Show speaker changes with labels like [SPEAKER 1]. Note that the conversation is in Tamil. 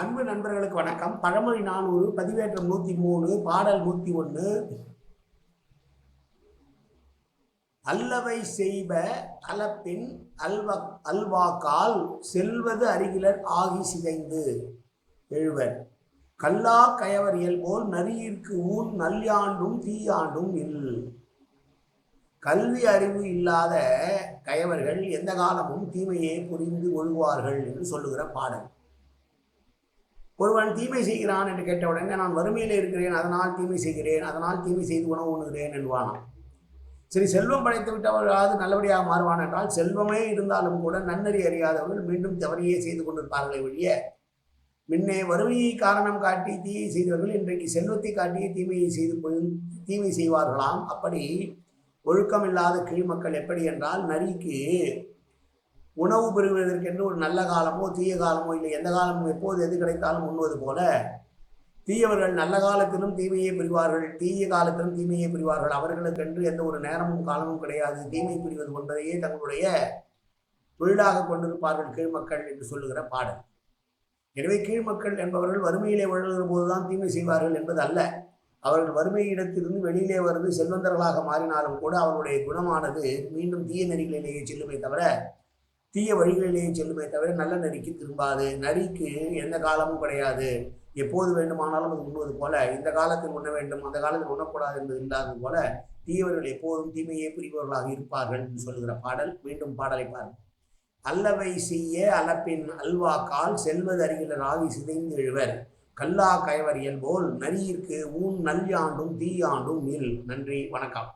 [SPEAKER 1] அன்பு நண்பர்களுக்கு வணக்கம். பழமொழி நானூறு பதிவேற்றம் நூற்றி மூணு பாடல் நூற்றி ஒன்று அல்லவை செய்வ அலப்பின் அல்வ அல்வாக்கால் செல்வது அருகிலர் ஆகி சிதைந்து. எழுவர். கல்லா கயவரியல் போல் நரியிற்கு ஊன் நல்யாண்டும் தீயாண்டும் இல். கல்வி அறிவு இல்லாத கயவர்கள் எந்த காலமும் தீமையே புரிந்து ஒழுகுவார்கள் என்று சொல்லுகிற பாடல். ஒருவன் தீமை செய்கிறான் என்று கேட்ட உடனே நான் வறுமையில் இருக்கிறேன் அதனால் தீமை செய்கிறேன் அதனால் தீமை செய்து உணவு உண்ணுகிறேன் என்பானாம் சரி செல்வம் படைத்து விட்டவர்களாவது நல்லபடியாக மாறுவான் என்றால் செல்வமே இருந்தாலும் கூட நன்னறி அறியாதவர்கள் மீண்டும் தவறையே செய்து கொண்டிருப்பார்களே ஒழிய முன்னே வறுமையை காரணம் காட்டி தீயை செய்தவர்கள் இன்றைக்கு செல்வத்தை காட்டியே தீமையை செய்து தீமை செய்வார்களாம். அப்படி ஒழுக்கம் இல்லாத கீழ் மக்கள் எப்படி என்றால் நரிக்கு உணவு பெறுவதற்கென்று ஒரு நல்ல காலமோ தீய காலமோ இல்லை எந்த காலமும் எப்போது எது கிடைத்தாலும் உண்ணுவது போல தீயவர்கள் நல்ல காலத்திலும் தீமையை புரிவார்கள் தீய காலத்திலும் தீமையை புரிவார்கள். அவர்களுக்கென்று எந்த ஒரு நேரமும் காலமும் கிடையாது. தீமை புரிவது கொண்டதையே தங்களுடைய தொழிலாக கொண்டிருப்பார்கள் கீழ்மக்கள் என்று சொல்லுகிற பாடல். எனவே கீழ்மக்கள் என்பவர்கள் வறுமையிலே வளர்கிற போதுதான் தீமை செய்வார்கள் என்பது அல்ல. அவர்கள் வறுமை இடத்திலிருந்து வெளியிலே வந்து செல்வந்தர்களாக மாறினாலும் கூட அவருடைய குணமானது மீண்டும் தீய நெறிகளிலேயே செல்லுமே தவிர தீய வழிகளிலேயே செல்லுமே தவிர நல்ல நரிக்கு திரும்பாது. நரிக்கு எந்த காலமும் கிடையாது. எப்போது வேண்டுமானாலும் அது உண்ணுவது போல இந்த காலத்தில் உண்ண வேண்டும் அந்த காலத்தில் உண்ணக்கூடாது என்பது இல்லாதது போல தீயவர்கள் எப்போதும் தீமையே புரிபவர்களாக இருப்பார்கள் என்று சொல்லுகிற பாடல். மீண்டும் பாடலை பாருங்கள் அல்லவை செய்ய அலப்பின் அல்வாக்கால் செல்வது அருகில ஆகி சிதைந்து எழுவர். கல்லா கயவரியல் போல் நரியிற்கு ஊன் நல்யாண்டும் தீயாண்டும் இல். நன்றி வணக்கம்.